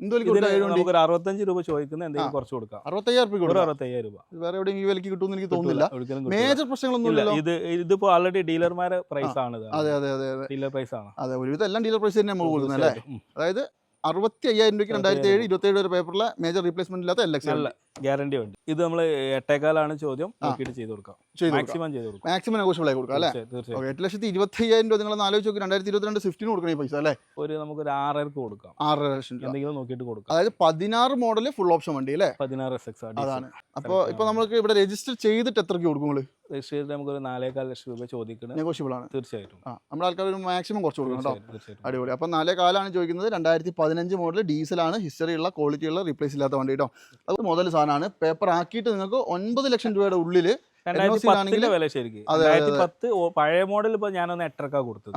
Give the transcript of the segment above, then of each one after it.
നമുക്ക് ഒരു അറുപത്തഞ്ച് രൂപ ചോദിക്കുന്ന എന്തെങ്കിലും. കുറച്ച് കൊടുക്കാം. അറുപത്തയ്യായിരം രൂപ ഒരു അറുപത്തയ്യായിരം രൂപ. വേറെ എവിടെയും ഈ വിലക്ക് കിട്ടുമെന്ന് എനിക്ക് തോന്നുന്നില്ല. മേജർ പ്രശ്നങ്ങളൊന്നും ഇല്ല ഇല്ലല്ലോ ഇത് ഇതിപ്പോ ആൾറെഡി ഡീലർമാരെ പ്രൈസ് ആണ് അതെ അതെ അതെ അതെ. ഡീലർ പ്രൈസ് ആണ്. അതെ ഒരുവിധം എല്ലാം ഡീലർ പ്രൈസ് തന്നെ നമ്മൾ കൊടുക്കുന്നത് അല്ലേ? അതായത് അറുപത്തി അയ്യായിരം രൂപയ്ക്ക് രണ്ടായിരത്തി ഏഴ് ഇരുപത്തി ഏഴ് പേപ്പറിലെ മേജർ റീപ്ലേസ്മെന്റ് ഇല്ലാത്ത എൽ എക്സ് ഗ്യാരണ്ടി ഉണ്ട്. ഇത് നമ്മൾ എട്ടേക്കാലാണ് ചോദ്യം. നോക്കിയിട്ട് ചെയ്ത് കൊടുക്കാം. മാക്സിമം ചെയ്ത് കൊടുക്കാം. മാക്സിമം നെഗോഷ്യബിൾ ആയി കൊടുക്കാം അല്ലേ? തീർച്ചയായും, എട്ട് ലക്ഷത്തി ഇരുപത്തി അയ്യായിരം രൂപ നിങ്ങൾ ആലോചിച്ച് നോക്കി. രണ്ടായിരത്തി ഇരുപത്തിരണ്ട് സ്വിഫ്റ്റിന് കൊടുക്കണ ഈ പൈസ അല്ലേ? ഒരു നമുക്ക് ഒരു ആറരക്ക് കൊടുക്കാം. ആറര ലക്ഷം എന്തെങ്കിലും നോക്കിയിട്ട് കൊടുക്കാം. അതായത് പതിനാറ് മോഡൽ ഫുൾ ഓപ്ഷൻ വണ്ടി അല്ലേ? പതിനാറ് എസ് എക്സ് അതാണ്. അപ്പോൾ ഇപ്പോൾ നമുക്ക് ഇവിടെ രജിസ്റ്റർ ചെയ്തിട്ട് എത്രയ്ക്ക് കൊടുക്കും രജിസ്റ്റർ ചെയ്തിട്ട് നമുക്ക് ഒരു നാലേകാൽ ലക്ഷം രൂപ ചോദിക്കണം. നെഗോഷ്യബിൾ ആണ്. തീർച്ചയായിട്ടും. ആ നമ്മുടെ ആൾക്കാർ ഒരു മാക്സിമം കുറച്ച് കൊടുക്കണം കേട്ടോ. തീർച്ചയായിട്ടും അടിപൊളി. അപ്പം നാലേ കാലാണ് ചോദിക്കുന്നത്. രണ്ടായിരത്തി പതിനഞ്ച് മോഡൽ ഡീസലാണ് ഹിസ്റ്ററി ഉള്ള ക്വാളിറ്റി ഉള്ള റീപ്ലേസ് ഇല്ലാത്ത വണ്ടി കേട്ടോ. അത് മുതൽ സാധനമാണ്. പേപ്പർ ആക്കിയിട്ട് നിങ്ങൾക്ക് ഒൻപത് ലക്ഷം രൂപയുടെ ഉള്ളിൽ രണ്ടായിരത്തി പത്തിന്റെ വില ശരിക്കും. രണ്ടായിരത്തി പത്ത് പഴയ മോഡൽ ഇപ്പൊ ഞാനൊന്ന് എട്ടരക്കാ കൊടുത്തത്.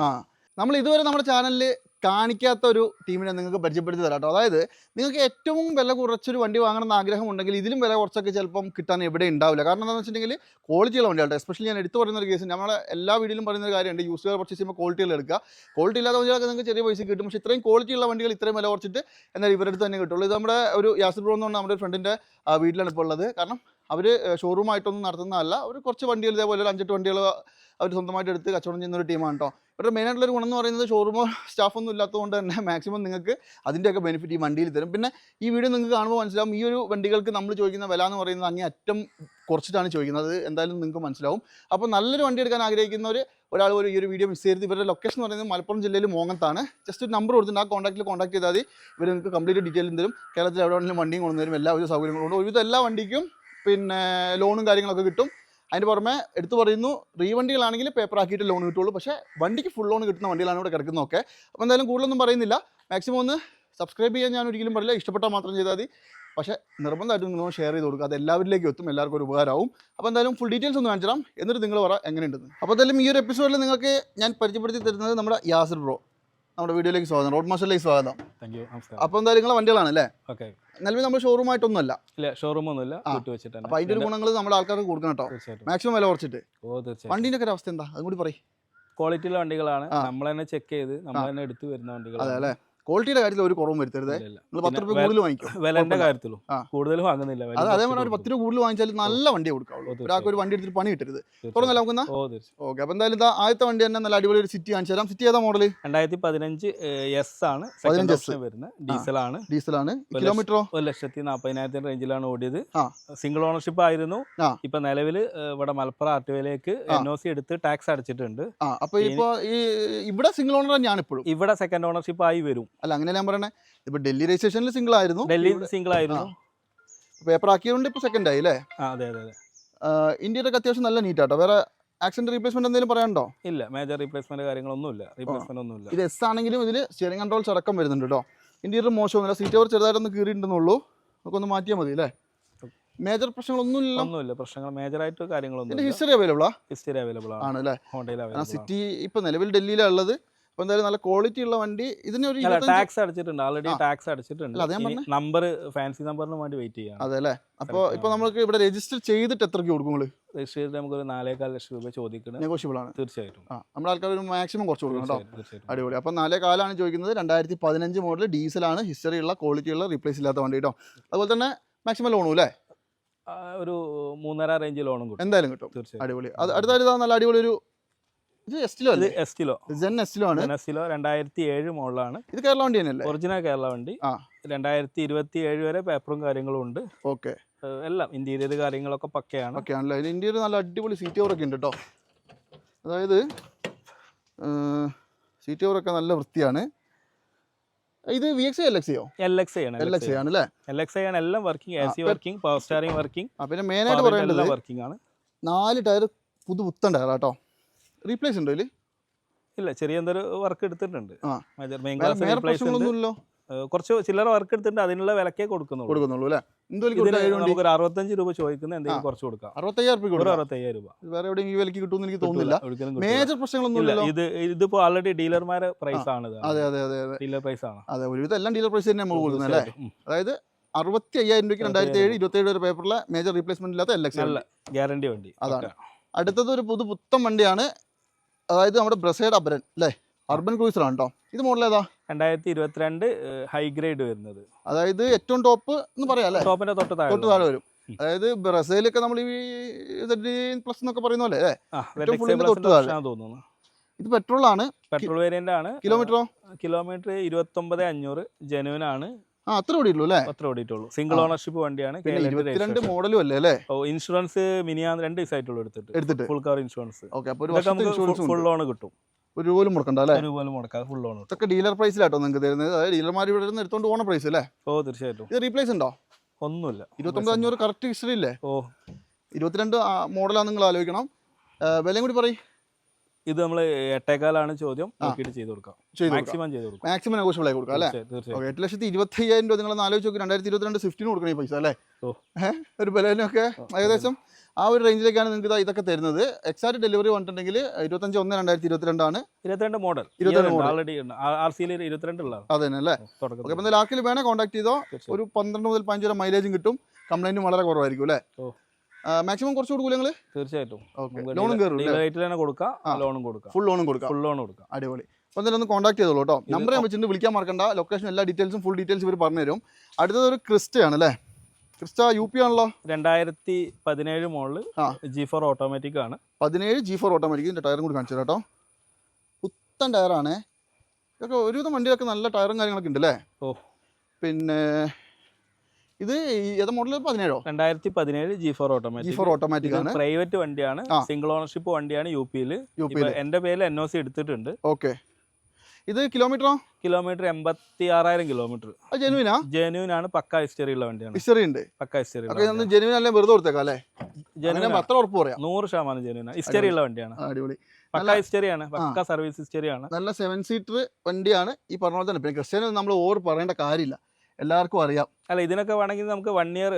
നമ്മൾ ഇതുവരെ നമ്മുടെ ചാനലിൽ കാണിക്കാത്ത ഒരു ടീമിനെ നിങ്ങൾക്ക് പരിചയപ്പെടുത്തി തരാം കേട്ടോ അതായത് നിങ്ങൾക്ക് ഏറ്റവും വില കുറച്ചൊരു വണ്ടി വാങ്ങണം എന്ന് ആഗ്രഹം ഉണ്ടെങ്കിൽ ഇതിലും വില കുറച്ചൊക്കെ ചിലപ്പം കിട്ടാൻ എവിടെ ഉണ്ടാവില്ല. കാരണം എന്താണെന്ന് വെച്ചിട്ടുണ്ടെങ്കിൽ ക്വാളിറ്റിയുള്ള വണ്ടികളുടെ എസ്പെഷ്യലി ഞാൻ എടുത്തു പറയുന്ന ഒരു കേസ് നമ്മളെ എല്ലാ വീഡിയോയിലും പറയുന്ന ഒരു കാര്യമുണ്ട്. യൂസ് കാർ പർച്ചേസ് ചെയ്യുമ്പോൾ ക്വാളിറ്റികൾ എടുക്കുക. ക്വാളിറ്റി ഇല്ലാത്ത വണ്ടികളൊക്കെ നിങ്ങൾക്ക് ചെറിയ പൈസ കിട്ടും. പക്ഷേ ഇത്രയും ക്വാളിറ്റി ഉള്ള വണ്ടികൾ ഇത്രയും വില കുറച്ചിട്ട് എന്നാൽ ഇവരുടെ അടുത്ത് തന്നെ കിട്ടുള്ളൂ. ഇത് നമ്മുടെ ഒരു യാസർ ബ്രോ എന്ന് പറഞ്ഞാൽ നമ്മുടെ ഫ്രണ്ടിന്റെ വീട്ടിലാണ് ഇപ്പോൾ ഉള്ളത്. കാരണം അവർ ഷോറൂമായിട്ടൊന്നും നടത്തുന്നതല്ല. അവർ കുറച്ച് വണ്ടികൾ ഇതേപോലെ ഒരു അഞ്ചെട്ട് വണ്ടികൾ അവർ സ്വന്തമായിട്ട് എടുത്ത് കച്ചവടം ചെയ്യുന്ന ഒരു ടീമാണ് കേട്ടോ ഇവരുടെ മെയിൻ ആയിട്ടുള്ള ഒരു ഗുണം എന്ന് പറയുന്നത് ഷോറൂമോ സ്റ്റാഫൊന്നും ഇല്ലാത്തതുകൊണ്ട് തന്നെ മാക്സിമം നിങ്ങൾക്ക് അതിന്റെയൊക്കെ ബെനിഫിറ്റ് ഈ വണ്ടിയിൽ തരും. പിന്നെ ഈ വീഡിയോ നിങ്ങൾക്ക് കാണുമ്പോൾ മനസ്സിലാവും ഈ ഒരു വണ്ടികൾക്ക് നമ്മൾ ചോദിക്കുന്ന വില എന്ന് പറയുന്നത് അങ്ങേ അറ്റം കുറച്ചിട്ടാണ് ചോദിക്കുന്നത്. എന്തായാലും നിങ്ങൾക്ക് മനസ്സിലാവും. അപ്പോൾ നല്ലൊരു വണ്ടി എടുക്കാൻ ആഗ്രഹിക്കുന്ന ഒരു ഒരാൾ ഒരു ഈ ഒരു വീഡിയോ മിസ് ചെയ്ത് ഇവരുടെ ലൊക്കേഷൻ എന്ന് പറയുന്നത് മലപ്പുറം ജില്ലയിൽ മോങ്ങത്താണ്. ജസ്റ്റ് ഒരു നമ്പർ കൊടുത്തിട്ട് ആ കോൺടാക്റ്റിൽ കോൺടാക്ട് ചെയ്താൽ മതി. ഇവർ നിങ്ങൾക്ക് കംപ്ലീറ്റ് ഡീറ്റെയിലും തരും. കേരളത്തിൽ എവിടെ വേണമെങ്കിലും വണ്ടിയും കൊണ്ടുവരും. ഒരു സൗകര്യങ്ങളും ഉണ്ട്. ഒരുവിധം എല്ലാ വണ്ടിക്കും പിന്നെ ലോണും കാര്യങ്ങളൊക്കെ കിട്ടും. അതിന് പുറമെ എടുത്തു പറയുന്നു റീവണ്ടികളാണെങ്കിൽ പേപ്പർ ആക്കിയിട്ട് ലോൺ കിട്ടുള്ളൂ. പക്ഷേ വണ്ടിക്ക് ഫുൾ ലോൺ കിട്ടുന്ന വണ്ടികളാണ് ഇവിടെ കിടക്കുന്നതൊക്കെ അപ്പോൾ എന്തായാലും കൂടുതലൊന്നും പറയുന്നില്ല. മാക്സിമം ഒന്ന് സബ്സ്ക്രൈബ് ചെയ്യാൻ ഞാൻ ഒരിക്കലും പറയില്ല. ഇഷ്ടപ്പെട്ടാൽ മാത്രം ചെയ്താൽ മതി. പക്ഷേ നിർബന്ധമായിട്ടും നിങ്ങൾ ഷെയർ ചെയ്ത് കൊടുക്കുക. അത് എല്ലാവരിലേക്കും എത്തും. എല്ലാവർക്കും ഒരു ഉപകാരമാവും. അപ്പോൾ എന്തായാലും ഫുൾ ഡീറ്റെയിൽസ് ഒന്ന് കാണിച്ചു എന്നിട്ട് നിങ്ങൾ പറ എങ്ങനെയുണ്ടെന്ന്. അപ്പോൾ എന്തായാലും ഈ ഒരു എപ്പിസോഡിൽ നിങ്ങൾക്ക് ഞാൻ പരിചയപ്പെടുത്തി തരുന്നത് നമ്മുടെ യാസിർ ബ്രോ നമ്മുടെ വീഡിയോയിലേക്ക് സ്വാഗതം. റോഡ് മാസ്റ്ററിലേക്ക് സ്വാഗതം. താങ്ക് യു നമസ്കാരം. അപ്പോൾ എന്തായാലും നിങ്ങൾ വണ്ടികളാണ് അല്ലേ ഓക്കെ. നിലവിൽ നമ്മൾ ഷോറൂമായിട്ടൊന്നുമല്ല. ഇല്ല ഷോറൂം ഒന്നുമില്ല വെച്ചിട്ട് അപ്പോൾ അതിന്റെ ഒരു ഗുണങ്ങൾ നമ്മുടെ ആൾക്കാർക്ക് കൊടുക്കണം കേട്ടോ തീർച്ചയായിട്ടും. മാക്സിമം വില കുറച്ചിട്ട്. ഓ തീർച്ചയായും വണ്ടീന്റെ ഒക്കെ അവസ്ഥ എന്താ? അതും കൂടി പറയും. ക്വാളിറ്റിയുള്ള വണ്ടികളാണ്. നമ്മൾ തന്നെ ചെക്ക് ചെയ്ത് നമ്മൾ തന്നെ എടുത്തു വരുന്ന വണ്ടികളാണ്. അതെ അല്ലേ? ക്വാളിറ്റിയുടെ കാര്യത്തിൽ ഒരു കുറവും വരുത്തരുത്. നിങ്ങൾ പത്ത് രൂപ കൂടുതൽ വാങ്ങിക്കും. വിലന്റെ. കാര്യത്തിലും? കൂടുതൽ വാങ്ങുന്നില്ല അതേപോലെ അത് അതേപോലെ ഒരു പത്ത് രൂപ കൂടുതൽ വാങ്ങിച്ചാൽ നല്ല വണ്ടി കൊടുക്കാവുള്ളൂ. ഒരാൾക്ക് ഒരു വണ്ടി എടുത്തിട്ട് പണി കിട്ടരുത്. തുറന്നല്ല നമുക്കെന്നാ ഓക്കെ അപ്പൊ എന്തായാലും ഇതാ ആദ്യത്തെ വണ്ടി തന്നെ നല്ല അടിപൊളി ഒരു സിറ്റി കാണിച്ചു തരാം. സിറ്റി ഏതാ മോഡൽ രണ്ടായിരത്തി പതിനഞ്ച് എസ് ആണ്. 15 സെക്കൻഡ് S. ഓപ്ഷൻ വരുന്നത്. ഡീസലാണ് ഡീസലാണ് കിലോമീറ്ററോ ഒരു ലക്ഷത്തി നാൽപ്പതിനായിരത്തിന് റേഞ്ചിലാണ് ഓടിയത്. സിംഗിൾ ഓണർഷിപ്പ് ആയിരുന്നു. ഇപ്പൊ നിലവിൽ ഇവിടെ മലപ്പുറം ആർ ടി ഒയിലേക്ക് എൻ ഒ സി എടുത്ത് ടാക്സ് അടച്ചിട്ടുണ്ട്. അപ്പൊ ഇപ്പൊ ഇവിടെ സിംഗിൾ ഓണർ തന്നെയാണ് ഇപ്പോഴും. ഇവിടെ സെക്കൻഡ് ഓണർഷിപ്പ് ആയി വരും. അല്ല അങ്ങനെ ഞാൻ പറയണേ. ഇപ്പൊ ഡൽഹി രജിസ്ട്രേഷനിൽ സിംഗിൾ ആയിരുന്നു. ഡൽഹി സിംഗിൾ ആയിരുന്നു. പേപ്പർ ആക്കിയതുകൊണ്ട് ഇപ്പൊ സെക്കൻഡ് ആയി അല്ലേ? അതെ അതെ അതെ. അതെ ഇന്ത്യയിലൊക്കെ അത്യാവശ്യം നല്ല നീറ്റ് ആട്ടോ. വേറെ ആക്സിഡന്റ് റീപ്ലേസ്മെന്റ് എന്തെങ്കിലും പറയാനുണ്ടോ? ഇല്ല മേജർ റീപ്ലേസ്മെന്റ് കാര്യങ്ങളൊന്നുമില്ല. റീപ്ലേസ്മെന്റ് ഒന്നുമില്ല. ഇത് എസ് ആണെങ്കിലും ഇതിൽ സ്റ്റിയറിംഗ് കൺട്രോൾസ് അടക്കം വരുന്നുണ്ട് കേട്ടോ ഇന്റീരിയർ മോശമൊന്നുമില്ല സീറ്റ് ഓവർ ചെറുതായിട്ടൊന്ന് കീറിയിട്ടുണ്ടെന്നുള്ളൂ നമുക്കൊന്ന് മാറ്റിയാൽ മതി അല്ലേ? മേജർ പ്രശ്നങ്ങളൊന്നുമില്ലല്ലോ ഒന്നുമില്ല. പ്രശ്നങ്ങൾ മേജർ ആയിട്ട് കാര്യങ്ങളൊന്നും ഹിസ്റ്ററി അവൈലബിൾ ഹിസ്റ്ററി അവൈലബിൾ ആണ്. അല്ലേ സിറ്റി ഇപ്പൊ നിലവിൽ ഡൽഹിയിലാണ് ഉള്ളത്. അപ്പൊ എന്തായാലും നല്ല ക്വാളിറ്റി ഉള്ള വണ്ടി. ഇതിനൊരു ടാക്സ് അടച്ചിട്ടുണ്ട്. ഓൾറെഡി ടാക്സ് അടച്ചിട്ടുണ്ട്. നമ്പർ ഫാൻസി നമ്പറിന് വേണ്ടി വെയിറ്റ് ചെയ്യാം അതെ അല്ലേ? അപ്പോൾ ഇപ്പൊ നമുക്ക് ഇവിടെ രജിസ്റ്റർ ചെയ്തിട്ട് എത്രയ്ക്ക് കൊടുക്കും നിങ്ങൾ രജിസ്റ്റർ ചെയ്തിട്ട് നമുക്ക് ഒരു നാലേകാൽ ലക്ഷം രൂപ ചോദിക്കണം. നെഗോഷ്യബിൾ ആണ്. തീർച്ചയായിട്ടും. ആ നമ്മുടെ ആൾക്കാർ ഒരു മാക്സിമം കുറച്ച് കൊടുക്കും കേട്ടോ. അടിപൊളി. അപ്പോൾ നാലേ കാലാണ് ചോദിക്കുന്നത്. രണ്ടായിരത്തി പതിനഞ്ച് മോഡൽ ഡീസലാണ് ഹിസ്റ്ററി ഉള്ള ക്വാളിറ്റി ഉള്ള റീപ്ലേസ് ഇല്ലാത്ത വണ്ടി കേട്ടോ. അതുപോലെ തന്നെ മാക്സിമം ലോണും അല്ലേ? ഒരു മൂന്നര റേഞ്ച് ലോണും കിട്ടും. എന്തായാലും കിട്ടും. അടിപൊളി. അത് അടുത്തായിട്ട് നല്ല അടിപൊളി ഒരു ഇത് എസ്റ്റിലോ ഇത് എസ്റ്റിലോ ജെൻ എസ്റ്റിലോ ആണ്. എനസിലോ രണ്ടായിരത്തി ഏഴ് മോഡലാണ്. ഇത് കേരള വണ്ടി തന്നെയല്ലേ? ഒറിജിനൽ കേരള വണ്ടി. ആ. രണ്ടായിരത്തി ഇരുപത്തി ഏഴ് വരെ പേപ്പറും കാര്യങ്ങളും ഉണ്ട്. ഓക്കെ. എല്ലാം ഇന്റീരിയർ കാര്യങ്ങളൊക്കെ പക്കയാണ്. ഓക്കെ ആണല്ലേ ഇതിന് ഇന്റീരിയർ നല്ല അടിപൊളി സീറ്റ് ഓവറൊക്കെ ഉണ്ട് കേട്ടോ അതായത് സീറ്റ് ഓവറൊക്കെ നല്ല വൃത്തിയാണ്. ഇത് V X L X L X ആണ് എൽ എക്സ് ആണ് അല്ലേ? എൽ എക്സ് ആണ് എല്ലാം working A C working power steering working പിന്നെ മെയിനായിട്ട് പറയേണ്ടത് വർക്കിംഗ് ആണ്. നാല് ടയർ പുതു പുത്തൻ ടയർ കേട്ടോ റീപ്ലേസ് ഉണ്ടോ ഇതിൽ ഇല്ല ചെറിയ എന്തൊരു വർക്ക് എടുത്തിട്ടുണ്ട്. കുറച്ച് ചില്ലറ വർക്ക് എടുത്തിട്ടുണ്ട് അതിനുള്ള വിലക്കേ കൊടുക്കുന്നുള്ളൂ. കൊടുക്കുന്നുള്ളൂ അല്ലേ? നമുക്ക് ഒരു അറുപത്തഞ്ച് രൂപ ചോദിക്കുന്ന എന്തെങ്കിലും കുറച്ച് കൊടുക്കാം. അറുപത്തയ്യായിരം രൂപ. വേറെ എവിടെയും ഈ വിലക്ക് കിട്ടുമെന്ന് എനിക്ക് തോന്നുന്നില്ല. മേജർ പ്രശ്നങ്ങളൊന്നും ഇല്ല ഇല്ലല്ലോ ഇത് ഇതിപ്പോ ആൾറെഡി ഡീലർമാരെ പ്രൈസ് ആണ് അതെ അതെ അതെ ഡീലർ പ്രൈസ് ആണ്. അതെ ഒരുവിധം എല്ലാം ഡീലർ പ്രൈസ് തന്നെ നമ്മൾ കൊടുക്കുന്നത് അല്ലേ അതായത് അറുപത്തി അയ്യായിരം രൂപയ്ക്ക് രണ്ടായിരത്തി ഏഴ് ഇരുപത്തി ഏഴ് വരെ പേപ്പറിലെ മേജർ റീപ്ലേസ്മെന്റ് ഇല്ലാത്ത എൽ എക്സ് ഗ്യാരണ്ടി വണ്ടി. അതാണ്. അടുത്തത് ഒരു പുതു പുത്തൻ വണ്ടിയാണ് അതായത് നമ്മുടെ ബ്രസൈഡ് അബ്രൻ അല്ലേ? അർബൻ ക്രൂസർ ആണ് കേട്ടോ ഇത് മോഡൽ ഏതാ? രണ്ടായിരത്തി ഇരുപത്തിരണ്ട് ഹൈ ഗ്രേഡ് വരുന്നത്. അതായത് ഏറ്റവും ടോപ്പ് എന്ന് പറയാം അല്ലേ? ടോപ്പിന്റെ തൊട്ട് താഴെ തൊട്ട് താഴെ വരും. അതായത് ബ്രസൈലൊക്കെ നമ്മൾ ഈ പ്ലസ് എന്നൊക്കെ പറയുന്ന പോലെ ഏറ്റവും തൊട്ട് താഴെ. തോന്നുന്നു. ഇത് പെട്രോൾ ആണ്. പെട്രോൾ വേരിയന്റ് ആണ്. കിലോമീറ്ററോ കിലോമീറ്റർ ഇരുപത്തി ഒമ്പത് അഞ്ഞൂറ് ജനുവൻ ആണ്. ആ അത്ര ഓടിയിട്ടുള്ളൂ അല്ലേ? അത്ര ഓടിയിട്ടുള്ളൂ. സിംഗിൾ ഓണർഷിപ്പ് വണ്ടിയാണ് ഇരുപത്തിരണ്ട് മോഡലും അല്ലേ അല്ലേ? ഇൻഷുറൻസ് മിനിയാന്ന് രണ്ട് ദിവസമായിട്ടുള്ളൂ എടുത്തിട്ട്. എടുത്തിട്ട്. ഫുൾ കവർ ഇൻഷുറൻസ് ഓക്കെ അപ്പോൾ ഒരു ഫുൾ ലോൺ കിട്ടും. ഒരു പോലും മുടക്കണ്ട അല്ലേ? ഒരു പോലും മുടക്കാതെ ഫുൾ ലോൺ ഇതൊക്കെ ഡീലർ പ്രൈസിലാട്ടോ നിങ്ങൾക്ക് തരുന്നത്. അതായത് ഡീലർമാർ ഇവിടെ നിന്ന് എടുത്തോണ്ട് ഓണ പ്രൈസ് അല്ലേ? ഓ തീർച്ചയായിട്ടും. ഇത് റീപ്ലേസ് ഉണ്ടോ? ഒന്നുമില്ല. ഇരുപത്തൊമ്പത് അഞ്ഞൂറ് കറക്റ്റ് ഹിസ്റ്ററി ഇല്ലേ? ഓ. ഇരുപത്തിരണ്ട് മോഡലാണ് നിങ്ങൾ ആലോചിക്കണം. വിലയും കൂടി പറയും. ഇത് നമ്മൾ എട്ടേക്കാലാണ് ചോദ്യം. നോക്കിയിട്ട് ചെയ്ത് കൊടുക്കാം. മാക്സിമം ചെയ്ത് കൊടുക്കാം. മാക്സിമം നെഗോഷ്യബിൾ ആയി കൊടുക്കാം അല്ലേ? തീർച്ചയായും, എട്ട് ലക്ഷത്തി ഇരുപത്തി അയ്യായിരം രൂപ നിങ്ങൾ ആലോചിച്ച് നോക്കി. രണ്ടായിരത്തി ഇരുപത്തിരണ്ട് സ്വിഫ്റ്റിന് കൊടുക്കണ പൈസ അല്ലേ. ഒരു ബലേനൊക്കെ ഏകദേശം ആ ഒരു റേഞ്ചിലേക്കാണ് നിങ്ങൾക്ക് ഇതാ ഇതൊക്കെ തരുന്നത്. എക്സാക്ട് ഡെലിവറി വന്നിട്ടുണ്ടെങ്കിൽ ഇരുപത്തഞ്ച് ഒന്ന് രണ്ടായിരത്തി ഇരുപത്തിരണ്ടാണ് ഇരുപത്തിരണ്ട് മോഡൽ. ആൾറെഡി ആർ സിയിൽ ഇരുപത്തിരണ്ട് അത് അല്ലേ? ഓക്കെ അപ്പോൾ ലാക്കിൽ വേണേൽ കോൺടാക്ട് ചെയ്തോ. ഒരു പന്ത്രണ്ട് മുതൽ പതിനഞ്ച് വരെ മൈലേജും കിട്ടും. കംപ്ലൈന്റും വളരെ കുറവായിരിക്കും അല്ലേ. മാക്സിമം കുറച്ച് കൊടുക്കൂല നിങ്ങൾ തീർച്ചയായിട്ടും. ലോണും കയറും കൊടുക്കാം. ലോണും കൊടുക്കാം. ഫുൾ ലോണും കൊടുക്കാം. ഫുൾ ലോൺ കൊടുക്കാം. അടിപൊളി. അപ്പോൾ എന്തായാലും ഒന്ന് കോൺടാക്ട് ചെയ്തോളൂ കേട്ടോ നമ്പർ ഞാൻ വെച്ചിട്ട് വിളിക്കാൻ മറക്കണ്ട. ലൊക്കേഷൻ എല്ലാ ഡീറ്റെയിൽസും ഫുൾ ഡീറ്റെയിൽസ് ഇവർ പറഞ്ഞുതരും. അടുത്തത് ഒരു ക്രിസ്റ്റ ആണ് അല്ലേ? ക്രിസ്റ്റ യു പി ആണല്ലോ? രണ്ടായിരത്തി പതിനേഴ് മോളിൽ ആ. ജി ഫോർ ഓട്ടോമാറ്റിക് ആണ്. പതിനേഴ് ജി ഫോർ ഓട്ടോമാറ്റിക് ഇതിന്റെ ടയറും കൂടി കാണിച്ചു കേട്ടോ പുത്തൻ ടയറാണ് ഇതൊക്കെ ഒരുവിധം വണ്ടിയൊക്കെ നല്ല ടയറും കാര്യങ്ങളൊക്കെ ഉണ്ട് അല്ലേ? ഓ. പിന്നെ ഇത് ഏത് മോഡൽ പതിനേഴോ? രണ്ടായിരത്തി പതിനേഴ് G four G automatic four automatic ആണ്. പ്രൈവറ്റ് വണ്ടിയാണ്. സിംഗിൾ ഓണർഷിപ്പ് വണ്ടിയാണ് യു പിയിൽ യു പി എന്റെ പേരിൽ എൻ ഒ സി എടുത്തിട്ടുണ്ട്. ഓക്കെ. ഇത് കിലോമീറ്ററോ കിലോമീറ്റർ എൺപത്തി ആറായിരം കിലോമീറ്റർ ജെനുവിനാ ജെനുവിൻ ആണ്. പക്ക ഹിസ്റ്ററി ഉള്ള വണ്ടിയാണ്. ഹിസ്റ്ററി ഉണ്ട്. പക്ക ഹിസ്റ്ററി ജെനുവിൻ അല്ലേ വെറുതെ കൊടുത്തേക്കാം അല്ലേ? ജെനുവിൻ അത്ര ഉറപ്പ് പറയാം. നൂറ് ശതമാനം ജെന്യൂൻ ഹിസ്റ്ററി ഉള്ള വണ്ടിയാണ്. അടിപൊളി. പക്ക ഹിസ്റ്ററിയാണ് പക്ക സർവീസ് ഹിസ്റ്ററിയാണ് നല്ല സെവൻ സീറ്റർ വണ്ടിയാണ് ഈ പറഞ്ഞ പോലെ തന്നെ. പിന്നെ ക്രിസ്ത്യാനി നമ്മൾ ഓവർ പറയേണ്ട കാര്യമില്ല. എല്ലാവർക്കും അറിയാം. അല്ല ഇതിനൊക്കെ വേണമെങ്കിൽ നമുക്ക് വൺ ഇയർ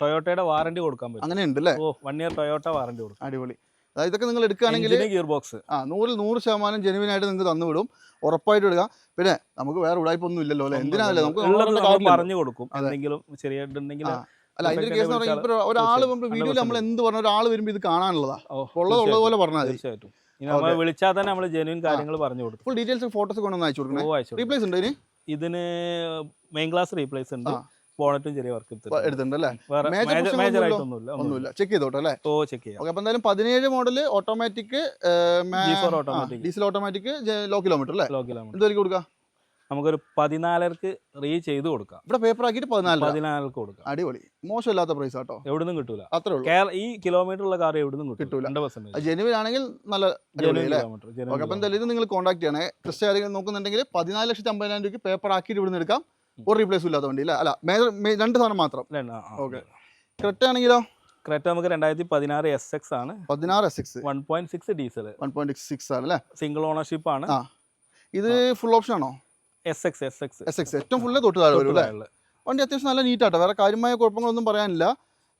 ടൊയോട്ടയുടെ വാറണ്ടി കൊടുക്കാൻ പറ്റും. അങ്ങനെ ഉണ്ട് അല്ലേ ഓ വൺ ഇയർ ടൊയോട്ട വാറണ്ടി കൊടുക്കും. അടിപൊളി. അതായത് ഇതൊക്കെ നിങ്ങൾ എടുക്കുകയാണെങ്കിൽ ഗിയർ ബോക്സ് ആ നൂറിൽ നൂറ് ശതമാനം ജെനുവിൻ ആയിട്ട് നിങ്ങൾക്ക് തന്നു വിടും. ഉറപ്പായിട്ട് എടുക്കാം. പിന്നെ നമുക്ക് വേറെ ഉടായ്പൊന്നും ഇല്ലല്ലോ അല്ലേ എന്തിനാണല്ലേ? നമുക്ക് പറഞ്ഞ കൊടുക്കും. എന്തെങ്കിലും ചെറിയ അല്ല അതിന്റെ കേസ് എന്ന് പറഞ്ഞാൽ ഇപ്പൊ ഒരാൾ നമ്മൾ വീഡിയോയിൽ നമ്മൾ എന്ത് പറഞ്ഞ ഒരാൾ വരുമ്പോൾ ഇത് കാണാനുള്ളതാ. ഉള്ളത് ഉള്ളത് പോലെ പറഞ്ഞാൽ തീർച്ചയായിട്ടും. വിളിച്ചാൽ തന്നെ നമ്മൾ ജെനുവിൻ കാര്യങ്ങൾ പറഞ്ഞു കൊടുക്കും. ഫുൾ ഡീറ്റെയിൽസ് ഫോട്ടോസ് കൊണ്ടൊന്ന് അയച്ചു കൊടുക്കണം. റീപ്ലേസ് ഉണ്ട് ഇനി? ഇതിന് മെയിൻ ക്ലാസ് റീപ്ലേസ് ഉണ്ട്. ബോണറ്റും ചെറിയ വർക്ക് എടുത്തിട്ടുണ്ട്. എടുത്തിട്ടുണ്ട് അല്ലേ? വേറെ Major മേജർ പ്രശ്നങ്ങളൊന്നുമില്ലല്ലോ? ആയിട്ടൊന്നുമില്ല ഒന്നുമില്ല. ഒന്നുമില്ല. ചെക്ക് ചെയ്തോട്ടെ അല്ലേ? ഓ ചെക്ക് ചെയ്യാം. ഓക്കെ അപ്പോൾ എന്തായാലും പതിനേഴ് model automatic diesel automatic low kilometre അല്ലേ? ലോ കിലോമീറ്റർ കൊടുക്കാം? നമുക്കൊരു പതിനാലർക്ക് റീ ചെയ്ത് കൊടുക്കാം. ഇവിടെ പേപ്പർ ആക്കിയിട്ട് പതിനാല്. പതിനാലർക്ക് കൊടുക്കാം. അടിപൊളി. മോശമില്ലാത്ത പ്രൈസ് ആട്ടോ. എവിടുന്നും കിട്ടൂല. അത്രേ ഉള്ളൂ. കേരള ഈ കിലോമീറ്റർ ഉള്ള കാർ എവിടുന്നും കിട്ടൂല. ജെനുവിൻ ആണെങ്കിൽ നല്ല അപ്പം എന്തായാലും നിങ്ങൾ കോൺടാക്ട് ചെയ്യണേ. ക്രിസ്റ്റ ആരെങ്കിലും നോക്കുന്നുണ്ടെങ്കിൽ പതിനാല് ലക്ഷത്തി അമ്പതിനായിരം രൂപയ്ക്ക് പേപ്പർ ആക്കിയിട്ട് ഇവിടുന്ന് എടുക്കാം. ഒരു റീപ്ലേസും ഇല്ലാത്ത വണ്ടി അല്ല? അല്ല മേജർ രണ്ട് സാധനം മാത്രം. ഓക്കെ ക്രെറ്റ ആണെങ്കിലോ? ക്രെറ്റ നമുക്ക് രണ്ടായിരത്തി പതിനാറ് എസ് എക്സ് ആണ്. പതിനാറ് S X one point six diesel one point six ആണ് അല്ലേ? സിംഗിൾ ഓണർഷിപ്പ് ആണ്. ഇത് ഫുൾ ഓപ്ഷൻ ആണോ? S X S X S X ഏറ്റവും ഫുള്ള് തൊട്ട് താഴെ വരും അല്ലേ? വണ്ടി അത്യാവശ്യം നല്ല നീറ്റാട്ടോ വേറെ കാര്യമായ കുഴപ്പങ്ങളൊന്നും പറയാനില്ല.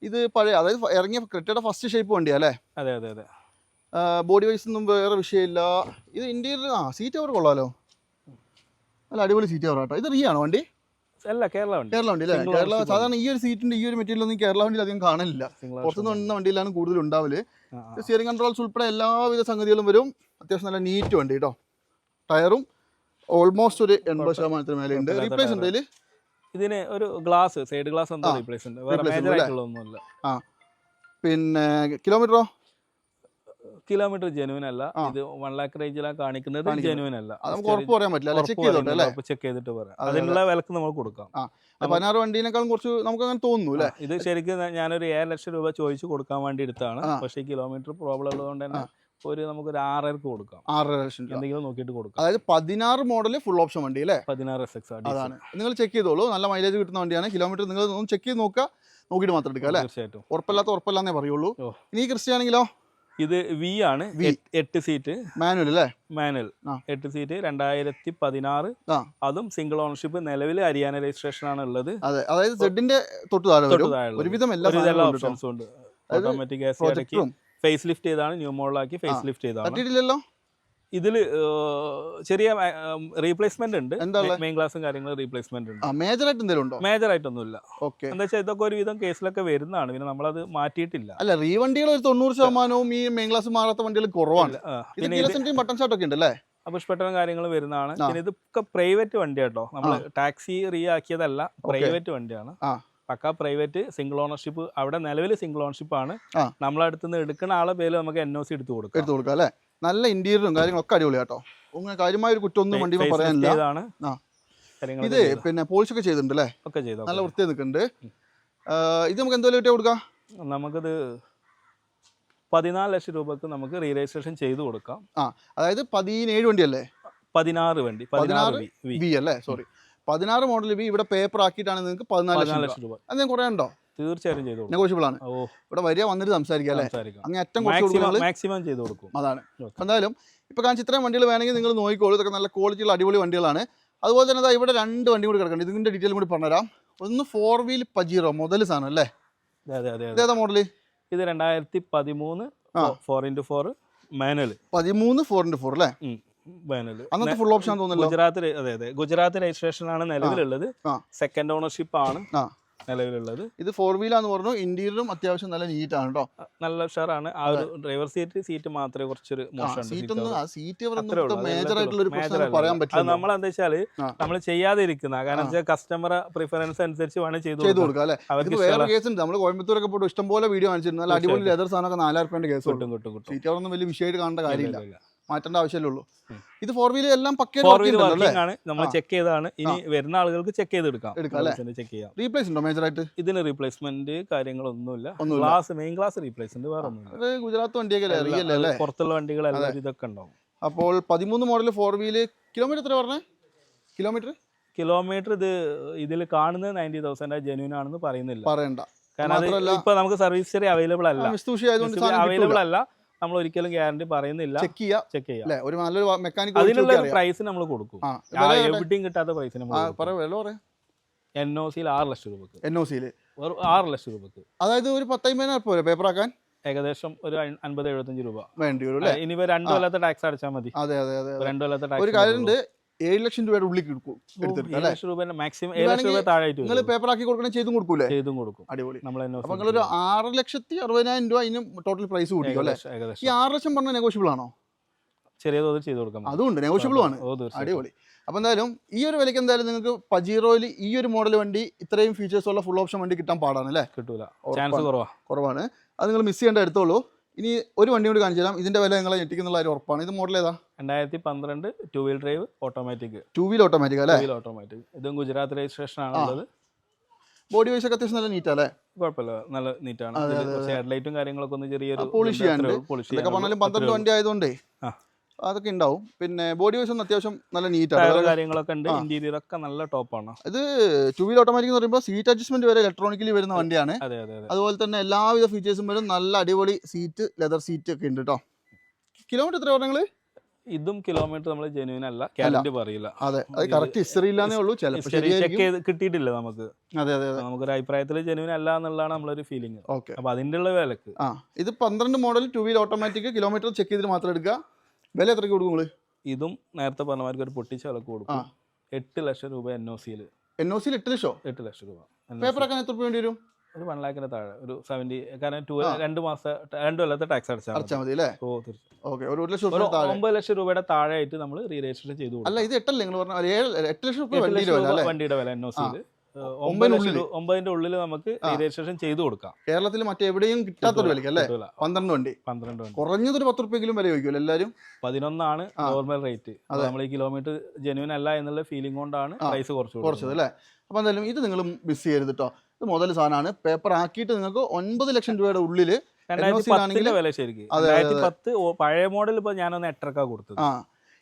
ഇത് പഴയ അതായത് ഇറങ്ങിയ ക്രെറ്റയുടെ ഫസ്റ്റ് ഷേപ്പ് വണ്ടിയാ അല്ലേ? അതെ അതെ അതെ. ബോഡി വൈസ് ഒന്നും വേറെ വിഷയമില്ല. ഇത് ഇന്ത്യയിൽ ആ സീറ്റ് അവർ കൊള്ളാലോ? നല്ല അടിപൊളി സീറ്റ് കേട്ടോ ഇത് റീ ആണോ വണ്ടി? അല്ല കേരള വണ്ടി. കേരള വണ്ടി അല്ലേ? കേരള സാധാരണ ഈ ഒരു സീറ്റിന്റെ ഈ ഒരു മെറ്റീരിയൽ ഒന്നും കേരള വണ്ടിയിൽ അധികം കാണില്ല Single പുറത്തുനിന്ന് വണ്ടുന്ന വന്ന വണ്ടിയിലാണ് കൂടുതൽ ഉണ്ടാവൽ. സ്റ്റിയറിംഗ് കൺട്രോൾസ് ഉൾപ്പെടെ എല്ലാവിധ സംഗതികളും വരും. അത്യാവശ്യം നല്ല നീറ്റ് വണ്ടി കേട്ടോ ടയറും ഓൾമോസ്റ്റ് ഒരു എൺപത് ശതമാനത്തിന് മേലെ ഉണ്ട്. റീപ്ലേസ് ഉണ്ട് ഇതിൽ ഇതിന് ഒരു ഗ്ലാസ് സൈഡ് ഗ്ലാസ് എന്തോ ആ, റീപ്ലേസ് ഉണ്ട്. വേറെ മേജർ ആയിട്ടുള്ള പിന്നെ കിലോമീറ്ററോ കിലോമീറ്റർ ജെനുവൻ അല്ല. ഇത് വൺ ലാക്ക് റേഞ്ചിലാണ് കാണിക്കുന്നത് ജെനുവൻ അല്ല. നമുക്ക് ഉറപ്പ് പറയാൻ പറ്റില്ല. ചെക്ക് ചെയ്തോട്ടെ അല്ലേ? ചെക്ക് ചെയ്തിട്ട് പറയാം. അതിനുള്ള വിലക്ക് നമ്മൾ കൊടുക്കാം. പതിനാറ് വണ്ടീനേക്കാളും കുറച്ച് നമുക്ക് അങ്ങനെ തോന്നുന്നു അല്ലേ? ഇത് ശരിക്കും ഞാനൊരു ഏഴ് ലക്ഷം രൂപ ചോദിച്ചു കൊടുക്കാൻ വേണ്ടി എടുത്താണ്. ആ. പക്ഷേ കിലോമീറ്റർ പ്രോബ്ലം ഉള്ളതുകൊണ്ട് തന്നെ ഒരു നമുക്ക് നമുക്കൊരു ആറരക്ക് കൊടുക്കാം. ആറര ലക്ഷം രൂപ. എന്തെങ്കിലും നോക്കിയിട്ട് കൊടുക്കാം. അതായത് പതിനാറ് മോഡൽ ഫുൾ ഓപ്ഷൻ വണ്ടി അല്ലേ? പതിനാറ് എസ് എക്സ് അതാണ്. നിങ്ങൾ ചെക്ക് ചെയ്തോളൂ. നല്ല മൈലേജ് കിട്ടുന്ന വണ്ടിയാണ്. കിലോമീറ്റർ നിങ്ങൾ ഒന്ന് ചെക്ക് ചെയ്ത് നോക്കുക. നോക്കിയിട്ട് മാത്രം എടുക്കുക അല്ലേ? തീർച്ചയായിട്ടും. ഉറപ്പല്ലാത്ത ഉറപ്പല്ലാന്നേ പറയുള്ളൂ. ഇനി ക്രിസ്ത്യാണെങ്കിലോ ഇത് വി ആണ്. എട്ട്- സീറ്റ് മാനുവൽ അല്ലേ? മാനുവൽ. എട്ട് സീറ്റ് രണ്ടായിരത്തി പതിനാറ്. അതും സിംഗിൾ ഓണർഷിപ്പ് നിലവിൽ ഹരിയാന രജിസ്ട്രേഷൻ ആണ് ഉള്ളത്. അതെ. അതായത് സെഡിന്റെ തൊട്ട് താഴെ ഒരുവിധം എല്ലാ ഓപ്ഷൻസും ഉണ്ട്. ഓട്ടോമാറ്റിക് ഫേസ് ലിഫ്റ്റ് ചെയ്താണ് ന്യൂ മോഡലാക്കി ഫേസ് ലിഫ്റ്റ് ചെയ്താണ്. തട്ടിയിട്ടില്ലല്ലോ? ഇതിൽ ചെറിയ റീപ്ലേസ്മെന്റ് ഉണ്ട്. മെയിൻ ക്ലാസും കാര്യങ്ങളും റീപ്ലേസ്മെന്റ് ഉണ്ട്. മേജർ ആയിട്ട് എന്തെങ്കിലും ഉണ്ടോ? മേജർ ആയിട്ടൊന്നുമില്ല ഓക്കെ എന്താ വെച്ചാൽ ഇതൊക്കെ ഒരുവിധം കേസിലൊക്കെ വരുന്നതാണ്. പിന്നെ നമ്മളത് മാറ്റിയിട്ടില്ല. അല്ല റീ വണ്ടികൾ ഒരു തൊണ്ണൂറ് ശതമാനവും ഈ മെയിൻ ക്ലാസ് മാറാത്ത വണ്ടികൾ കുറവാണ്. പിന്നെ ബട്ടൺ ഷാട്ട് ഒക്കെ ഉണ്ട് അല്ലേ പുഷ്പട്ടനും കാര്യങ്ങൾ വരുന്നതാണ്. പിന്നെ ഇതൊക്കെ പ്രൈവറ്റ് വണ്ടിയാട്ടോ. നമ്മൾ ടാക്സി റീ ആക്കിയതല്ല പ്രൈവറ്റ് വണ്ടിയാണ്. പക്ക പ്രൈവറ്റ് സിംഗിൾ ഓണർഷിപ്പ് അവിടെ നിലവിൽ സിംഗിൾ ഓണർഷിപ്പ് ആണ്. നമ്മളടുത്ത് നിന്ന് എടുക്കുന്ന ആളെ പേര് നമുക്ക് എൻ ഒ സി എടുത്ത് കൊടുക്കാം. എടുത്തു കൊടുക്കാം അല്ലേ? നല്ല ഇന്റീരിയറും കാര്യങ്ങളൊക്കെ അടിപൊളി കേട്ടോ. അങ്ങനെ കാര്യമായ ഒരു കുറ്റമൊന്നും വണ്ടി പറയാനില്ല. ഇത് പിന്നെ പോളിഷ് ഒക്കെ ചെയ്തിട്ടുണ്ട് അല്ലേ? ഒക്കെ ചെയ്തു നല്ല വൃത്തി നിൽക്കുന്നുണ്ട്. ഇത് നമുക്ക് എന്തോ കിട്ടിയ കൊടുക്കാം? നമുക്കിത് പതിനാല് ലക്ഷം രൂപക്ക് നമുക്ക് റീ രജിസ്ട്രേഷൻ ചെയ്ത് കൊടുക്കാം. ആ അതായത് പതിനേഴ് വണ്ടിയല്ലേ? പതിനാറ് വണ്ടി പതിനാറ് വി അല്ലേ? സോറി പതിനാറ് മോഡൽ ബി ഇവിടെ പേപ്പർ ആക്കിയിട്ടാണ് നിങ്ങൾക്ക് പതിനാല് ലക്ഷം രൂപ. അത് ഞാൻ കുറേ ഉണ്ടോ? തീർച്ചയായും ചെയ്ത് നെഗോഷ്യബിൾ ആണ്. ഇവിടെ വരിക വന്നിട്ട് സംസാരിക്കുക അല്ലേ? അങ്ങനെ അങ്ങ് ഏറ്റവും കുറച്ച് മാക്സിമം ചെയ്ത് കൊടുക്കും. അതാണ്. എന്തായാലും ഇപ്പോൾ കാണിച്ച ഇത്രയും വണ്ടികൾ വേണമെങ്കിൽ നിങ്ങൾ നോക്കിക്കോളൂ. ഇതൊക്കെ നല്ല ക്വാളിറ്റിയുള്ള അടിപൊളി വണ്ടികളാണ്. അതുപോലെ തന്നെ ഇവിടെ രണ്ട് വണ്ടി കൂടി കിടക്കുന്നുണ്ട്. ഇതിന്റെ ഡീറ്റെയിൽ കൂടി പറഞ്ഞുതരാം. ഒന്ന് ഫോർ വീൽ പജീറോ മുതൽ സാധനം അല്ലേ? ഇതേതാ മോഡൽ ഇത് രണ്ടായിരത്തി പതിമൂന്ന്. ഫോർ ഇന്റു ഫോർ മാനുവൽ പതിമൂന്ന് ഫോർ ഇന്റു ഫോർ അല്ലേ? മാനുവൽ അന്നത്തെ ഫുൾ ഓപ്ഷൻ തോന്നുന്നില്ല? ഗുജറാത്ത് അതെ അതെ. ഗുജറാത്ത് രജിസ്ട്രേഷൻ ആണ് നിലവിലുള്ളത് സെക്കൻഡ് ഓണർഷിപ്പ് ആണ് നിലവിലുള്ളത്. ഇത് ഫോർ വീലാന്ന് പറഞ്ഞു. ഇന്റീരിയറും അത്യാവശ്യം നല്ല നീറ്റ് ആണ് കേട്ടോ നല്ല ഉഷാറാണ്. ആ ഒരു ഡ്രൈവർ സീറ്റ് സീറ്റ് മാത്രമേ കുറച്ചൊരു പറ്റില്ല നമ്മൾ എന്താ വെച്ചാൽ നമ്മൾ ചെയ്യാതെ ഇരിക്കുന്ന കാരണം വെച്ചാൽ കസ്റ്റമർ പ്രിഫറൻസ് അനുസരിച്ച് വേണം ചെയ്തു. കൊടുക്കുക അല്ലേ? വേറെ കേസ് ഉണ്ട്. നമ്മൾ കോയമ്പത്തൂരൊക്കെ പോയിട്ട് ഇഷ്ടംപോലെ വീഡിയോ കാണിച്ചിരുന്നു. നല്ല അടിപൊളി ലെതർ സാധനമൊക്കെ നാലായിരം രൂപയുടെ കേസ് കിട്ടും കിട്ടും സീറ്റ് ഒന്നും വലിയ വിഷയമായിട്ട് കാണേണ്ട കാര്യമില്ല. മാറ്റേണ്ട ആവശ്യമല്ലേ ഉള്ളൂ. ഇത് ഫോർ വീലർ എല്ലാം ഫോർ വീലർ ആണ്. നമ്മൾ ചെക്ക് ചെയ്താണ് ഇനി വരുന്ന ആളുകൾക്ക് ചെക്ക് ചെയ്ത് എടുക്കാം? ചെക്ക് ചെയ്യാം. റീപ്ലേസ് ഉണ്ടോ മേജർ ആയിട്ട്? ഇതിന് റീപ്ലേസ്മെന്റ് കാര്യങ്ങളൊന്നുമില്ല. Class glass main glass replacement വേറെ ഒന്നും ഗുജറാത്ത് വണ്ടിയൊക്കെ പുറത്തുള്ള വണ്ടികളെല്ലാം ഇതൊക്കെ ഉണ്ടാവും. അപ്പോൾ പതിമൂന്ന് മോഡൽ ഫോർ വീൽ കിലോമീറ്റർ എത്ര പറഞ്ഞേ? കിലോമീറ്റർ കിലോമീറ്റർ ഇത് ഇതിൽ കാണുന്നത് നയന്റി തൗസൻഡ് ജെന്യൂൻ ആണെന്ന് പറയുന്നില്ല. പറയണ്ട. കാരണം ഇപ്പൊ നമുക്ക് സർവീസ് ചെറിയ അവൈലബിൾ അല്ല. അവൈലബിൾ അല്ല. നമ്മൾ ഒരിക്കലും ഗ്യാരണ്ടി പറയുന്നില്ല. ചെക്ക് ചെയ്യാം. ചെക്ക് ചെയ്യാം. ഒരു നല്ലൊരു മെക്കാനിക് അതിനുള്ള ഒരു പ്രൈസ് നമ്മൾ കൊടുക്കും. എവിടെയും കിട്ടാത്ത പ്രൈസ് എൻ ഒ സിയിൽ ആറ് ലക്ഷം രൂപക്ക്. എൻ ഒ സിയിൽ ആറ് ലക്ഷം രൂപക്ക്. അതായത് ഒരു പത്തമ്പതിനായിരം പോലെ പേപ്പർ ആക്കാൻ ഏകദേശം ഒരു അൻ- അൻപത് എഴുപത്തഞ്ച് രൂപ. വേണ്ടി വരും ഇനി രണ്ടു കൊല്ലത്തെ ടാക്സ് അടച്ചാൽ മതി. അതെ അതെ അതെ രണ്ട് കൊല്ലത്തെ ഒരു ടാക്സ് കാര്യമുണ്ട് ഏഴ് ലക്ഷം രൂപയുടെ ഉള്ളിൽ നിങ്ങൾ പേപ്പറാക്കി പേപ്പർ ആക്കി കൊടുക്കണേ ചെയ്തും കൊടുക്കൂലേ? ചെയ്തും കൊടുക്കും. അടിപൊളി. ഒരു അപ്പൊ നിങ്ങളൊരു ആറ് ലക്ഷത്തി അറുപതിനായിരം രൂപ അതിന് ടോട്ടൽ പ്രൈസ് കൂട്ടിക്കും അല്ലേ? ഈ ആറ് ലക്ഷം പറഞ്ഞ നെഗോഷ്യബിൾ ആണോ? ചെറിയ തോതിൽ ചെയ്തു കൊടുക്കാം അതുകൊണ്ട് നെഗോഷ്യബിൾ ആണ്. അടിപൊളി. അപ്പോൾ എന്തായാലും ഈ ഒരു വിലയ്ക്ക് എന്തായാലും നിങ്ങൾക്ക് പജീറോയിൽ ഈ ഒരു മോഡൽ വണ്ടി ഇത്രയും ഫീച്ചേഴ്സ് ഉള്ള ഫുൾ ഓപ്ഷൻ വണ്ടി കിട്ടാൻ പാടാണ് അല്ലേ? കിട്ടൂല. ചാൻസ് കുറവാ. കുറവാണ്. അത് നിങ്ങൾ മിസ് ചെയ്യേണ്ട എടുത്തോളൂ. ഇനി ഒരു വണ്ടി കൂടി കാണിച്ചു തരാം ഇതിന്റെ വില നിങ്ങളെ ഞെട്ടിക്കുന്നുള്ള ഒരു ഉറപ്പാണ്. ഇത് മോഡൽ ഏതാ? രണ്ടായിരത്തി പന്ത്രണ്ട് two wheel drive automatic two wheel automatic അല്ലേ വീൽ ഓട്ടോമാറ്റിക് ഇതും ഗുജറാത്ത് രജിസ്ട്രേഷൻ ആണുള്ളത് ബോഡി വൈസ് ഒക്കെ അത്യാവശ്യം നല്ല നീറ്റ് അല്ലേ? കുഴപ്പമില്ല. നല്ല നീറ്റാണ് ഹെഡ്ലൈറ്റും കാര്യങ്ങളൊക്കെ ഒന്ന് ചെറിയൊരു പോളിഷ് ചെയ്യാനുണ്ട്. പോളിഷ് പറഞ്ഞാലും പന്ത്രണ്ട് വണ്ടി ആയതുകൊണ്ടേ. ആ. അതൊക്കെ ഉണ്ടാവും പിന്നെ ബോഡി വൈസ് ഒന്നും അത്യാവശ്യം നല്ല നീറ്റാണ് കാര്യങ്ങളൊക്കെ ഉണ്ട്. ഇന്റീരിയർ ഒക്കെ നല്ല ടോപ്പാണ് ഇത് ടു വീൽ ഓട്ടോമാറ്റിക് എന്ന് പറയുമ്പോൾ സീറ്റ് അഡ്ജസ്റ്റ്മെന്റ് വരെ ഇലക്ട്രോണിക്കലി വരുന്ന വണ്ടിയാണ്. അതെ അതെ അതെ. അതുപോലെ തന്നെ എല്ലാവിധ ഫീച്ചേഴ്സും വരും. നല്ല അടിപൊളി സീറ്റ് ലെതർ സീറ്റ് ഒക്കെ ഉണ്ട് കേട്ടോ കിലോമീറ്റർ എത്ര പറഞ്ഞു ഇതും കിലോമീറ്റർ നമ്മൾ ജെനുവിൻ അല്ല. ഗ്യാരണ്ടി പറയില്ല. അതെ. അത് കറക്റ്റ് ഹിസ്റ്ററി ഇല്ലാന്നേ ഉള്ളൂ. ചെക്ക് ചെയ്ത് കിട്ടിയിട്ടില്ല നമുക്ക്. അതെ അതെ അതെ. നമുക്കൊരു അഭിപ്രായത്തിൽ ജെനുവിൻ അല്ല എന്നുള്ളതാണ് നമ്മളൊരു ഫീലിംഗ് ഓക്കെ അപ്പൊ അതിന്റെ ഉള്ള വിലക്ക്. ആ. ഇത് പന്ത്രണ്ട് model two wheel automatic kilometre check ചെയ്തിട്ട് മാത്രം എടുക്കുക. വില എത്രയ്ക്ക് കൊടുക്കും നിങ്ങൾ ഇതും നേരത്തെ പറഞ്ഞമാർക്ക് ഒരു പൊട്ടിച്ച വിലക്ക് കൊടുക്കും. എട്ട് ലക്ഷം രൂപ എൻ ഒ സിയിൽ എൻ ഒ സിയിൽ എട്ട് ലക്ഷോ? എട്ട് ലക്ഷം രൂപ. പേപ്പർ ആക്കാൻ എത്ര വേണ്ടി വരും? ഒരു വൺ ലാഖിന് താഴെ. ഒരു സെവന്റി കാരണം ടു. രണ്ട് മാസം രണ്ട് കൊല്ലത്തെ ടാക്സ് അടച്ചാൽ മതി. അല്ലേ ഓ തീർച്ചയായും ഒമ്പത് ലക്ഷം രൂപയുടെ രൂപ താഴെ. താഴെയായിട്ട് നമ്മൾ റീ രജിസ്ട്രേഷൻ ചെയ്തു അല്ല ഇത് എട്ടല്ലേ നിങ്ങൾ പറഞ്ഞ എട്ട് ലക്ഷം രൂപ വണ്ടിയുടെ വില എൻ ഒ സിയിൽ ഒമ്പതിനുള്ളിൽ? ഒമ്പതിന്റെ ഉള്ളിൽ നമുക്ക് രജിസ്ട്രേഷൻ ചെയ്തു കൊടുക്കാം. കേരളത്തിൽ മറ്റെവിടെയും കിട്ടാത്തൊരു വിലക്ക് അല്ലേ. പന്ത്രണ്ട് വണ്ടി. പന്ത്രണ്ട് വണ്ടി. കുറഞ്ഞതൊരു പത്ത് റുപ്യെങ്കിലും വില ചോദിക്കുമല്ലോ എല്ലാവരും? പതിനൊന്നാണ്. നോർമൽ റേറ്റ് നമ്മൾ ഈ കിലോമീറ്റർ ജെന്യൂൻ അല്ല എന്നുള്ള ഫീലിംഗ് കൊണ്ടാണ് പ്രൈസ് കുറച്ച് കുറച്ചത് അല്ലേ? അപ്പോൾ എന്തായാലും ഇത് നിങ്ങൾ മിസ് ചെയ്യരുത് കേട്ടോ ഇത് മുതൽ സാധനമാണ്. പേപ്പർ ആക്കിയിട്ട് നിങ്ങൾക്ക് ഒൻപത് ലക്ഷം രൂപയുടെ ഉള്ളിൽ രണ്ടായിരത്തി പത്തിന്റെ വില ശരിക്കും. രണ്ടായിരത്തി പത്ത് പഴയ മോഡൽ ഇപ്പൊ ഞാനൊന്ന് എട്ടരക്കാ കൊടുത്തത്.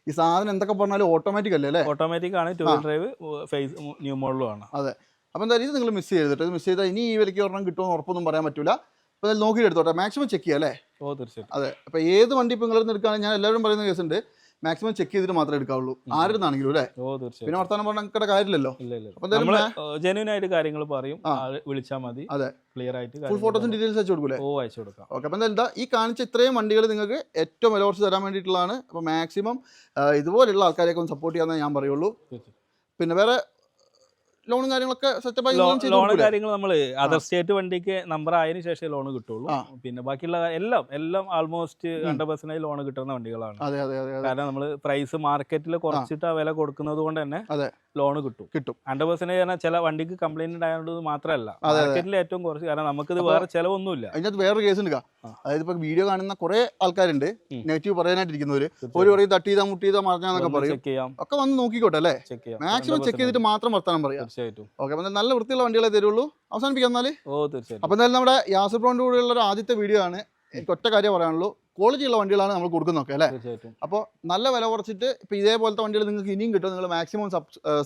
ഈ സാധനം എന്തൊക്കെ പറഞ്ഞാലും ഓട്ടോമാറ്റിക് അല്ലേ അല്ലേ? ഓട്ടോമാറ്റിക് ആണ് two wheel drive face new മോഡലും ആണ്. അതെ. അപ്പോൾ എന്തായാലും ഇത് നിങ്ങൾ മിസ് ചെയ്തിട്ട് മിസ് ചെയ്താൽ ഇനി ഈ വിലയ്ക്ക് ഒരെണ്ണം കിട്ടുമെന്ന് ഉറപ്പൊന്നും പറയാൻ പറ്റില്ല അപ്പോൾ നോക്കി നോക്കിയിട്ട് എടുത്തോട്ടെ. മാക്സിമം ചെക്ക് ചെയ്യാം അല്ലേ? ഓ തീർച്ചയായിട്ടും. അതെ. അപ്പോൾ ഏത് വണ്ടി ഇപ്പോൾ നിങ്ങളിന്ന് എടുക്കുകയാണെങ്കിൽ ഞാൻ എല്ലാവരും പറയുന്ന കേസുണ്ട്. മാക്സിമം ചെക്ക് ചെയ്തിട്ട് മാത്രമേ എടുക്കാവുള്ളൂ. ആരുന്നാണെങ്കിലും അല്ലേ? ഓ തീർച്ചയായും. പിന്നെ വർത്തമാനം പറഞ്ഞ കാര്യമില്ലല്ലോ. നമ്മൾ ജെന്യൂൻ ആയിട്ട് കാര്യങ്ങൾ പറയും. വിളിച്ചാൽ മതി. അതെ. ക്ലിയർ ആയിട്ട് ഫുൾ ഫോട്ടോസും. ഡീറ്റെയിൽസ് അയച്ചു കൊടുക്കൂലേ? ഓ അയച്ചു കൊടുക്കാം. ഓക്കെ അപ്പോൾ എന്താ ഈ കാണിച്ച ഇത്രയും വണ്ടികൾ നിങ്ങൾക്ക് ഏറ്റവും വില കുറച്ച് തരാൻ വേണ്ടിയിട്ടുള്ളതാണ്. അപ്പോൾ മാക്സിമം ഇതുപോലെയുള്ള ആൾക്കാരെയൊക്കെ ഒന്ന് സപ്പോർട്ട് ചെയ്യാമെന്നേ ഞാൻ പറയുള്ളൂ. പിന്നെ വേറെ ലോണും കാര്യങ്ങളൊക്കെ സെറ്റപ്പ് ആയി ലോൺ കാര്യങ്ങൾ നമ്മൾ അതർ സ്റ്റേറ്റ് വണ്ടിക്ക് നമ്പർ ആയതിനു ശേഷം ലോൺ കിട്ടുള്ളൂ. പിന്നെ ബാക്കിയുള്ള എല്ലാം എല്ലാം ആൾമോസ്റ്റ് ഹൺഡ്രഡ് പെർസെന്റേജ് ലോൺ കിട്ടുന്ന വണ്ടികളാണ്. കാരണം നമ്മൾ പ്രൈസ് മാർക്കറ്റിൽ കുറച്ചിട്ട് ആ വില കൊടുക്കുന്നത് കൊണ്ട് തന്നെ. ലോൺ കിട്ടും. കിട്ടും. ഹൺഡ്രഡ് പെർസെന്റേജ് പറഞ്ഞാൽ ചില വണ്ടിക്ക് കംപ്ലൈന്റ് ഉണ്ടായത് മാത്രമല്ല. മാർക്കറ്റിൽ ഏറ്റവും കുറച്ച് കാരണം നമുക്ക് ഇത് വേറെ ചിലവൊന്നുമില്ല. അതിനകത്ത് വേറെ കേസ് ഉണ്ട് അതായത് ഇപ്പൊ വീഡിയോ കാണുന്ന കുറെ ആൾക്കാരുണ്ട്. നെഗറ്റീവ് പറയാനായിട്ടിരിക്കുന്നവര്. ഒരു പറയും തട്ടി ചെയ്താൽ മുട്ടി ചെയ്താൽ മറിഞ്ഞാന്നൊക്കെ പറയും ഒക്കെ വന്ന് നോക്കിക്കോട്ടെ അല്ലേ? ചെക്ക് ചെയ്യാം. മാക്സിമം ചെക്ക് ചെയ്തിട്ട് മാത്രം വർത്താനം പറയാം. തീർച്ചയായിട്ടും. ഓക്കെ അപ്പം നല്ല വൃത്തിയുള്ള വണ്ടികളെ തരുള്ളൂ. അവസാനിപ്പിക്കാം എന്നാൽ. ഓ തീർച്ചയായിട്ടും. അപ്പൊ എന്തായാലും നമ്മുടെ യാസർ കൂടെയുള്ള ഒരു ആദ്യത്തെ വീഡിയോ ആണ്. എനിക്ക് ഒറ്റ കാര്യം പറയാനുള്ളൂ. ക്വാളിറ്റി ഉള്ള വണ്ടികളാണ് നമ്മൾ കൊടുക്കുന്നൊക്കെ അല്ലേ? തീർച്ചയായിട്ടും. അപ്പോൾ നല്ല വില കുറച്ചിട്ട് ഇപ്പോൾ ഇതേപോലത്തെ വണ്ടികൾ നിങ്ങൾക്ക് ഇനിയും കിട്ടും. നിങ്ങൾ മാക്സിമം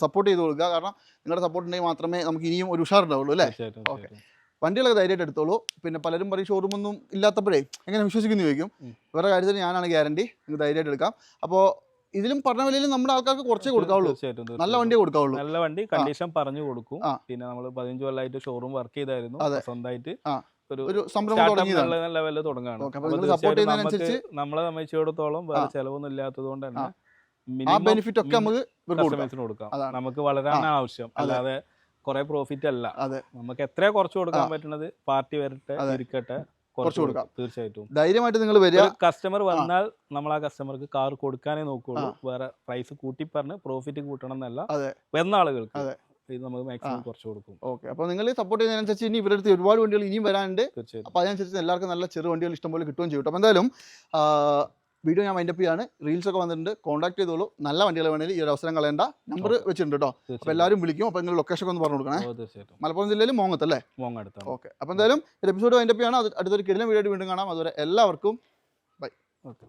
സപ്പോർട്ട് ചെയ്ത് കൊടുക്കുക. കാരണം നിങ്ങളുടെ സപ്പോർട്ട് ഉണ്ടെങ്കിൽ മാത്രമേ നമുക്ക് ഇനിയും ഒരു ഉഷാറുണ്ടാവുള്ളൂ അല്ലേ? ഓക്കേ. വണ്ടികളൊക്കെ ധൈര്യമായിട്ട് എടുത്തോളൂ. പിന്നെ പലരും പറയും ഷോറൂമൊന്നും ഇല്ലാത്തപ്പോഴേ എങ്ങനെ വിശ്വസിക്കുന്നു ചോദിക്കും. വേറെ കാര്യത്തിന് ഞാനാണ് ഗ്യാരണ്ടി നിങ്ങൾ ധൈര്യമായിട്ട് എടുക്കാം. അപ്പോൾ ഇതിലും പറഞ്ഞ വിലയിൽ നമ്മുടെ ആൾക്കാർക്ക് കുറച്ചേ കൊടുക്കാവുള്ളൂ. നല്ല വണ്ടി കൊടുക്കാവുള്ളൂ. നല്ല വണ്ടി കണ്ടീഷൻ പറഞ്ഞു കൊടുക്കും. പിന്നെ നമ്മൾ പതിനഞ്ച് കൊല്ലമായിട്ട് ഷോറൂം വർക്ക് ചെയ്തായിരുന്നു. സ്വന്തമായിട്ട് ഒരു സംരംഭം ലെവലിൽ തുടങ്ങുകയാണ് നമ്മളെ സംബന്ധിച്ചിടത്തോളം വേറെ. ചെലവൊന്നും ഇല്ലാത്തത് കൊണ്ട് തന്നെ ആ. ബെനിഫിറ്റ് ഒക്കെ നമുക്ക് കൊടുക്കാം. നമുക്ക് വളരാനാണ് ആവശ്യം. അല്ലാതെ കുറെ പ്രോഫിറ്റ് അല്ല. നമുക്ക് എത്ര കുറച്ച് കൊടുക്കാൻ പറ്റണത് പറ്റുന്നത്? പാർട്ടി വരട്ടെ. ഇരിക്കട്ടെ. കുറച്ച് കൊടുക്കാം. തീർച്ചയായിട്ടും. ധൈര്യമായിട്ട് നിങ്ങൾ വരിക. കസ്റ്റമർ വന്നാൽ നമ്മൾ ആ കസ്റ്റമർക്ക് കാർ കൊടുക്കാനേ നോക്കുള്ളൂ. വേറെ പ്രൈസ് കൂട്ടി പറഞ്ഞ് പ്രോഫിറ്റ് കൂട്ടണം എന്നല്ല. വന്ന ആളുകൾക്ക് അതെ. ഇത് നമുക്ക് മാക്സിമം കുറച്ച് കൊടുക്കും. ഓക്കെ. അപ്പോൾ നിങ്ങൾ സപ്പോർട്ട് ചെയ്യുന്നതിനനുസരിച്ച് ഇനി ഇവരുടെ അടുത്ത് ഒരുപാട് വണ്ടികൾ ഇനിയും വരാനുണ്ട്. അപ്പൊ അപ്പോൾ അതിനനുസരിച്ച് എല്ലാവർക്കും നല്ല ചെറു വണ്ടികൾ ഇഷ്ടംപോലെ കിട്ടുകയും ചെയ്യും അപ്പോൾ എന്തായാലും വീഡിയോ ഞാൻ വൈൻഡപ്പ് ചെയ്യാണ്. റീൽസ് ഒക്കെ വന്നിട്ടുണ്ട്. കോൺടാക്ട് ചെയ്തോളൂ. നല്ല വണ്ടികൾ വേണമെങ്കിൽ ഈ ഒരു അവസരം കളയേണ്ട നമ്പർ വെച്ചിട്ടുണ്ട് കേട്ടോ. അപ്പോൾ എല്ലാവരും വിളിക്കും. അപ്പോൾ നിങ്ങൾ ലൊക്കേഷൻ ഒക്കെ ഒന്ന് പറഞ്ഞു കൊടുക്കണേ. തീർച്ചയായിട്ടും. മലപ്പുറം ജില്ലയിൽ മോങ്ങത്തല്ലേ അല്ലേ? ഓക്കെ. അപ്പോൾ എന്തായാലും ഒരു എപ്പിസോഡ് വൈൻഡപ്പ് ചെയ്യാണ്. അത് അടുത്തൊരു കിടിലം വീഡിയോ വീണ്ടും കാണാം. അതുവരെ എല്ലാവർക്കും ബൈ ഓക്കെ.